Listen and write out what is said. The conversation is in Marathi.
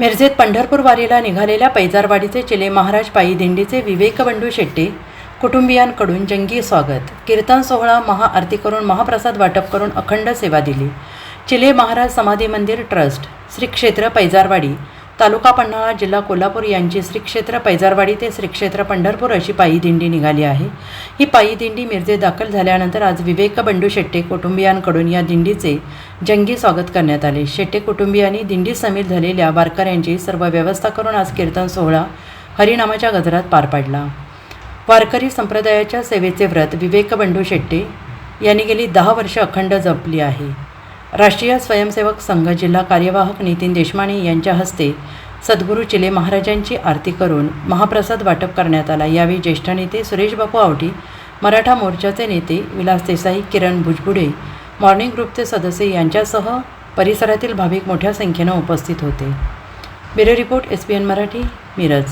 मिरजेत पंढरपूर वारीला निघालेल्या पैजारवाडीचे चिले महाराज पायी दिंडीचे विवेकबंधू शेट्टी कुटुंबियांकडून जंगी स्वागत. कीर्तन सोहळा महाआरती करून महाप्रसाद वाटप करून अखंड सेवा दिली. चिले महाराज समाधी मंदिर ट्रस्ट श्री क्षेत्र पैजारवाडी तालुका पन्हाळा जिल्हा कोल्हापूर यांची श्री क्षेत्र पैजारवाडी ते श्री क्षेत्र पंढरपूर अशी पायी दिंडी निघाली आहे. ही पायी दिंडी मिरजेत दाखल झाल्यानंतर आज विवेक बंडू शेट्टे कुटुंबियांकडून या दिंडीचे जंगी स्वागत करण्यात आले. शेट्टे कुटुंबियांनी दिंडी सामील झालेल्या वारकऱ्यांची सर्व व्यवस्था करून आज कीर्तन सोहळा हरिनामाच्या गजरात पार पाडला. वारकरी संप्रदायाच्या सेवेचे व्रत विवेक बंडू शेट्टे यांनी गेली दहा वर्ष अखंड जपली आहे. राष्ट्रीय स्वयंसेवक संघ जिल्हा कार्यवाहक नितीन देशमाने यांच्या हस्ते सद्गुरू चिले महाराजांची आरती करून महाप्रसाद वाटप करण्यात आला. यावेळी ज्येष्ठ नेते सुरेश बापू आवटी मराठा मोर्चाचे नेते विलास देसाई किरण भुजबुडे मॉर्निंग ग्रुपचे सदस्य यांच्यासह परिसरातील भाविक मोठ्या संख्येनं उपस्थित होते. Bureau report S P N Marathi Miraj.